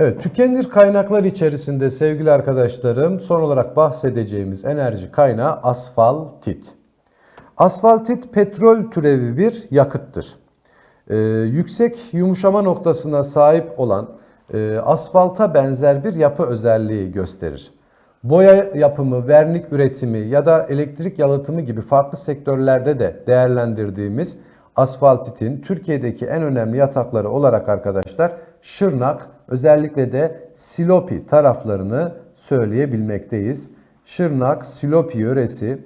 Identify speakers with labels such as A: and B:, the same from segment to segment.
A: Evet, tükenir kaynaklar içerisinde sevgili arkadaşlarım son olarak bahsedeceğimiz enerji kaynağı asfaltit. Asfaltit petrol türevi bir yakıttır. Ee, yüksek yumuşama noktasına sahip olan e, asfalta benzer bir yapı özelliği gösterir. Boya yapımı, vernik üretimi ya da elektrik yalıtımı gibi farklı sektörlerde de değerlendirdiğimiz asfaltitin Türkiye'deki en önemli yatakları olarak arkadaşlar Şırnak özellikle de Silopi taraflarını söyleyebilmekteyiz. Şırnak, Silopi yöresi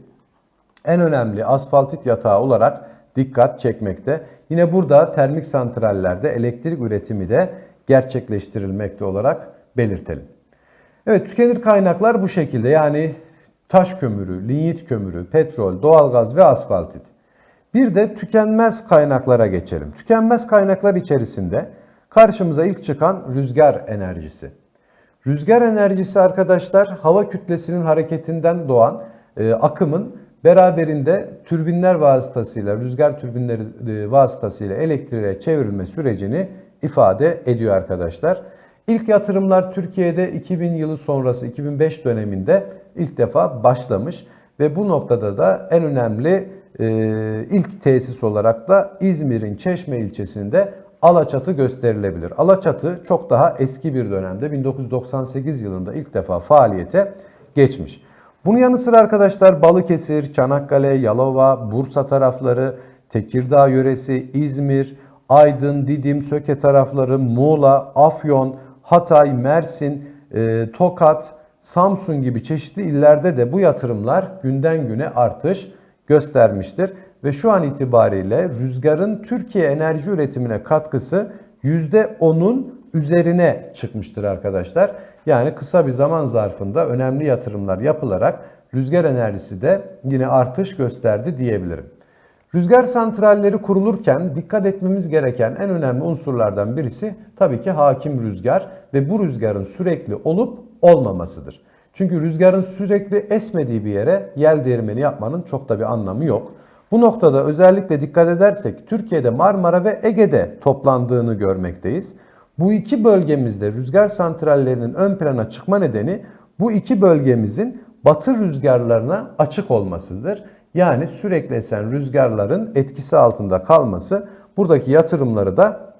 A: en önemli asfaltit yatağı olarak dikkat çekmekte. Yine burada termik santrallerde elektrik üretimi de gerçekleştirilmekte olarak belirtelim. Evet tükenir kaynaklar bu şekilde yani taş kömürü, linyit kömürü, petrol, doğalgaz ve asfaltit. Bir de tükenmez kaynaklara geçelim. Tükenmez kaynaklar içerisinde karşımıza ilk çıkan rüzgar enerjisi. Rüzgar enerjisi arkadaşlar hava kütlesinin hareketinden doğan e, akımın beraberinde türbinler vasıtasıyla, rüzgar türbinleri e, vasıtasıyla elektriğe çevrilme sürecini ifade ediyor arkadaşlar. İlk yatırımlar Türkiye'de 2000 yılı sonrası 2005 döneminde ilk defa başlamış ve bu noktada da en önemli e, ilk tesis olarak da İzmir'in Çeşme ilçesinde Alaçatı gösterilebilir. Alaçatı çok daha eski bir dönemde 1998 yılında ilk defa faaliyete geçmiş. Bunun yanı sıra arkadaşlar Balıkesir, Çanakkale, Yalova, Bursa tarafları, Tekirdağ yöresi, İzmir, Aydın, Didim, Söke tarafları, Muğla, Afyon, Hatay, Mersin, e, Tokat, Samsun gibi çeşitli illerde de bu yatırımlar günden güne artış göstermiştir. Ve şu an itibariyle rüzgarın Türkiye enerji üretimine katkısı %10'un üzerine çıkmıştır arkadaşlar. Yani kısa bir zaman zarfında önemli yatırımlar yapılarak rüzgar enerjisi de yine artış gösterdi diyebilirim. Rüzgar santralleri kurulurken dikkat etmemiz gereken en önemli unsurlardan birisi tabii ki hakim rüzgar ve bu rüzgarın sürekli olup olmamasıdır. Çünkü rüzgarın sürekli esmediği bir yere yel değirmeni yapmanın çok da bir anlamı yok. Bu noktada özellikle dikkat edersek Türkiye'de Marmara ve Ege'de toplandığını görmekteyiz. Bu iki bölgemizde rüzgar santrallerinin ön plana çıkma nedeni bu iki bölgemizin batı rüzgarlarına açık olmasıdır. Yani sürekli esen rüzgarların etkisi altında kalması buradaki yatırımları da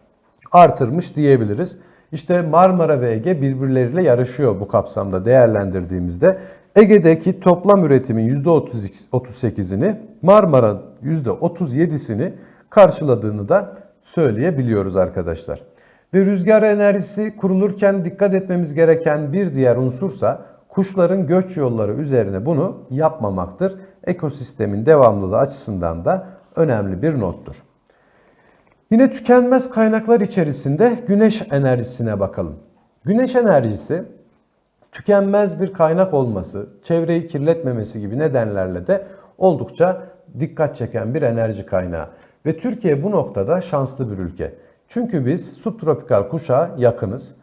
A: artırmış diyebiliriz. İşte Marmara ve Ege birbirleriyle yarışıyor bu kapsamda değerlendirdiğimizde. Ege'deki toplam üretimin %38'ini Marmara %37'sini karşıladığını da söyleyebiliyoruz arkadaşlar. Ve rüzgar enerjisi kurulurken dikkat etmemiz gereken bir diğer unsursa kuşların göç yolları üzerine bunu yapmamaktır. Ekosistemin devamlılığı açısından da önemli bir nottur. Yine tükenmez kaynaklar içerisinde güneş enerjisine bakalım. Güneş enerjisi tükenmez bir kaynak olması, çevreyi kirletmemesi gibi nedenlerle de oldukça dikkat çeken bir enerji kaynağı. Ve Türkiye bu noktada şanslı bir ülke. Çünkü biz subtropikal kuşağa yakınız.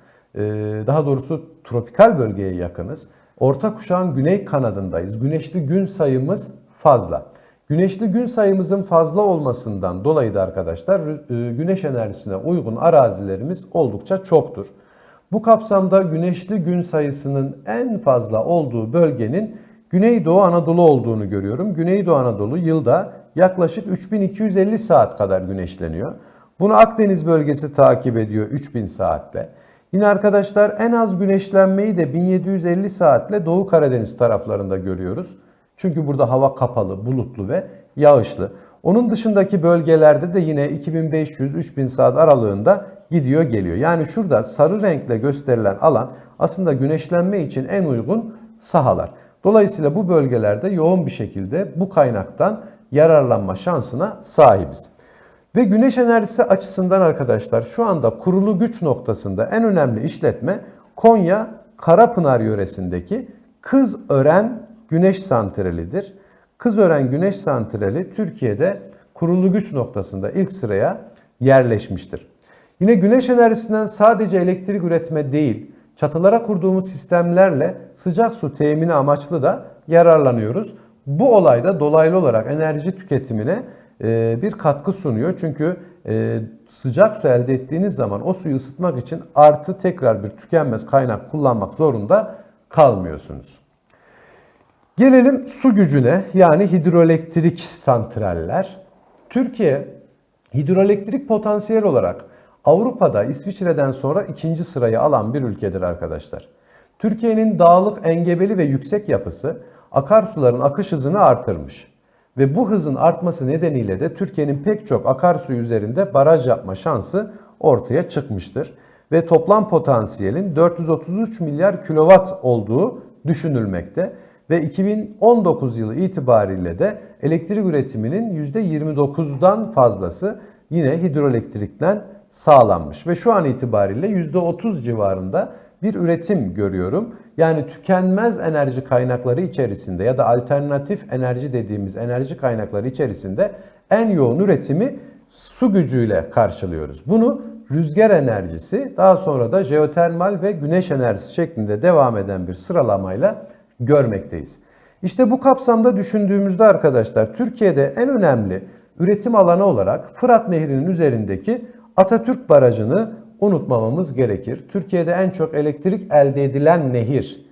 A: Daha doğrusu tropikal bölgeye yakınız. Orta kuşağın güney kanadındayız. Güneşli gün sayımız fazla. Güneşli gün sayımızın fazla olmasından dolayı da arkadaşlar güneş enerjisine uygun arazilerimiz oldukça çoktur. Bu kapsamda güneşli gün sayısının en fazla olduğu bölgenin Güneydoğu Anadolu olduğunu görüyorum. Güneydoğu Anadolu yılda yaklaşık 3250 saat kadar güneşleniyor. Bunu Akdeniz bölgesi takip ediyor 3000 saatle. Yine arkadaşlar en az güneşlenmeyi de 1750 saatle Doğu Karadeniz taraflarında görüyoruz. Çünkü burada hava kapalı, bulutlu ve yağışlı. Onun dışındaki bölgelerde de yine 2500-3000 saat aralığında gidiyor geliyor. Yani şurada sarı renkle gösterilen alan aslında güneşlenme için en uygun sahalar. Dolayısıyla bu bölgelerde yoğun bir şekilde bu kaynaktan yararlanma şansına sahibiz. Ve güneş enerjisi açısından arkadaşlar şu anda kurulu güç noktasında en önemli işletme Konya Karapınar yöresindeki Kızören Güneş Santrali'dir. Kızören Güneş Santrali Türkiye'de kurulu güç noktasında ilk sıraya yerleşmiştir. Yine güneş enerjisinden sadece elektrik üretme değil, çatılara kurduğumuz sistemlerle sıcak su temini amaçlı da yararlanıyoruz. Bu olayda dolaylı olarak enerji tüketimine bir katkı sunuyor. Çünkü e, sıcak su elde ettiğiniz zaman o suyu ısıtmak için artı tekrar bir tükenmez kaynak kullanmak zorunda kalmıyorsunuz. Gelelim su gücüne yani hidroelektrik santraller. Türkiye hidroelektrik potansiyel olarak Avrupa'da İsviçre'den sonra ikinci sırayı alan bir ülkedir arkadaşlar. Türkiye'nin dağlık, engebeli ve yüksek yapısı akarsuların akış hızını artırmış. Ve bu hızın artması nedeniyle de Türkiye'nin pek çok akarsu üzerinde baraj yapma şansı ortaya çıkmıştır. Ve toplam potansiyelin 433 milyar kilowatt olduğu düşünülmekte. Ve 2019 yılı itibariyle de elektrik üretiminin %29'dan fazlası yine hidroelektrikten sağlanmış. Ve şu an itibariyle %30 civarında bir üretim görüyorum. Yani tükenmez enerji kaynakları içerisinde ya da alternatif enerji dediğimiz enerji kaynakları içerisinde en yoğun üretimi su gücüyle karşılıyoruz. Bunu rüzgar enerjisi, daha sonra da jeotermal ve güneş enerjisi şeklinde devam eden bir sıralamayla görmekteyiz. İşte bu kapsamda düşündüğümüzde arkadaşlar Türkiye'de en önemli üretim alanı olarak Fırat Nehri'nin üzerindeki Atatürk Barajı'nı unutmamamız gerekir. Türkiye'de en çok elektrik elde edilen nehir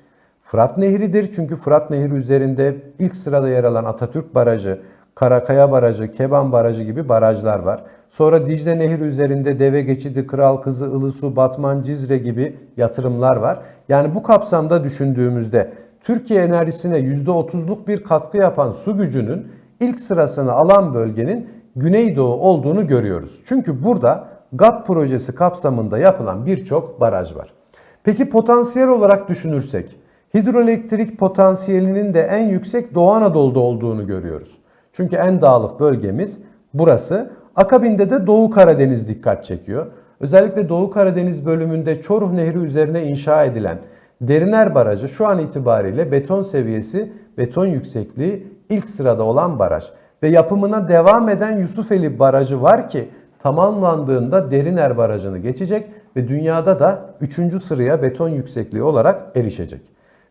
A: Fırat Nehri'dir. Çünkü Fırat Nehri üzerinde ilk sırada yer alan Atatürk Barajı, Karakaya Barajı, Keban Barajı gibi barajlar var. Sonra Dicle Nehri üzerinde Deve Geçidi, Kral Kızı, Ilısu, Batman, Cizre gibi yatırımlar var. Yani bu kapsamda düşündüğümüzde Türkiye enerjisine %30'luk bir katkı yapan su gücünün ilk sırasını alan bölgenin Güneydoğu olduğunu görüyoruz. Çünkü burada GAP projesi kapsamında yapılan birçok baraj var. Peki potansiyel olarak düşünürsek hidroelektrik potansiyelinin de en yüksek Doğu Anadolu'da olduğunu görüyoruz. Çünkü en dağlık bölgemiz burası. Akabinde de Doğu Karadeniz dikkat çekiyor. Özellikle Doğu Karadeniz bölümünde Çoruh Nehri üzerine inşa edilen Deriner Barajı şu an itibariyle beton seviyesi, beton yüksekliği ilk sırada olan baraj. Ve yapımına devam eden Yusufeli Barajı var ki tamamlandığında Deriner Barajı'nı geçecek ve dünyada da 3. sıraya beton yüksekliği olarak erişecek.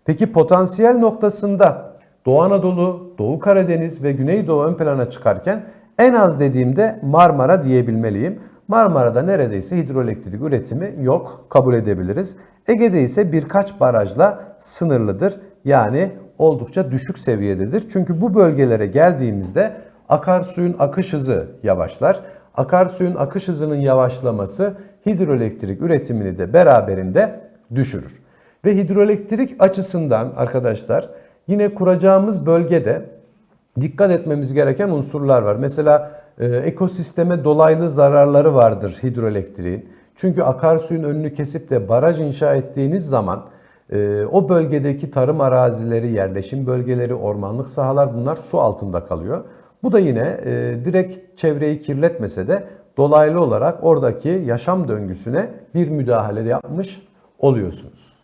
A: Peki potansiyel noktasında Doğu Anadolu, Doğu Karadeniz ve Güneydoğu ön plana çıkarken en az dediğimde Marmara diyebilmeliyim. Marmara'da neredeyse hidroelektrik üretimi yok kabul edebiliriz. Ege'de ise birkaç barajla sınırlıdır. Yani oldukça düşük seviyededir. Çünkü bu bölgelere geldiğimizde akarsuyun akış hızı yavaşlar. Akarsuyun akış hızının yavaşlaması hidroelektrik üretimini de beraberinde düşürür. Ve hidroelektrik açısından arkadaşlar yine kuracağımız bölgede dikkat etmemiz gereken unsurlar var. Mesela e, ekosisteme dolaylı zararları vardır hidroelektriğin. Çünkü akarsuyun önünü kesip de baraj inşa ettiğiniz zaman e, o bölgedeki tarım arazileri, yerleşim bölgeleri, ormanlık sahalar bunlar su altında kalıyor. Bu da yine e, direkt çevreyi kirletmese de dolaylı olarak oradaki yaşam döngüsüne bir müdahale yapmış oluyorsunuz.